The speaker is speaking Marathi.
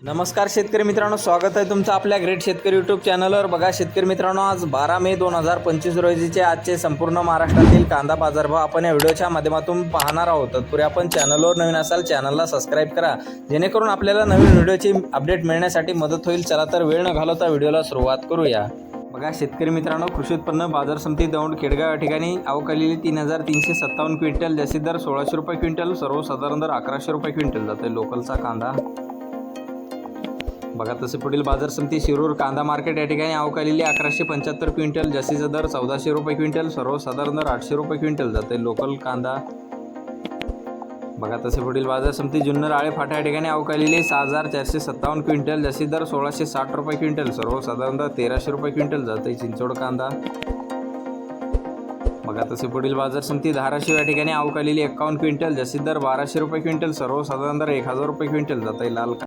नमस्कार शेतकरी मित्रांनो स्वागत आहे तुमचं आपल्या ग्रेट शेतकरी यूट्यूब चॅनलवर बघा शेतकरी मित्रांनो आज बारा मे दोन हजार पंचवीस रोजीचे आजचे संपूर्ण महाराष्ट्रातील कांदा बाजारभाव आपण या व्हिडिओच्या माध्यमातून पाहणार आहोत. तत्पूर्वी आपण चॅनलवर नवीन असाल चॅनलला सबस्क्राईब करा. जेणेकरून आपल्याला नवीन व्हिडिओची अपडेट मिळण्यासाठी मदत होईल. चला तर वेळ न घालवता व्हिडिओला सुरुवात करूया. बघा शेतकरी मित्रांनो कृषी उत्पन्न बाजार समिती दौंड खेडगाव या ठिकाणी अवकालेली तीन हजार तीनशे सत्तावन्न क्विंटल जास्तीत दर सोळाशे रुपये क्विंटल सर्वसाधारण दर अकराशे रुपये क्विंटल जाते लोकलचा कांदा. बघा तसे पुढील बाजार समिती शिरूर कांदा मार्केट या ठिकाणी अवकालेली अकराशे पंच्याहत्तर क्विंटल जास्तीचा दर चौदाशे रुपये क्विंटल सर्वसाधारण दर आठशे रुपये क्विंटल जाते. लोकल कांदा. बघा तसे पुढील बाजार समिती जुन्नर आळे फाटा या ठिकाणी अवकालेली सहा हजार चारशे सत्तावन्न क्विंटल जास्तीत दर सोळाशे साठ रुपये क्विंटल सर्वसाधारण दर तेराशे रुपये क्विंटल जाते चिंचोड कांदा. बघा तसे पुढील बाजार समिती धाराशिव या ठिकाणी अवकालेली एकावन्न क्विंटल जास्तीत दर बाराशे रुपये क्विंटल सर्वसाधारण दर एक हजार रुपये क्विंटल जाते. लाल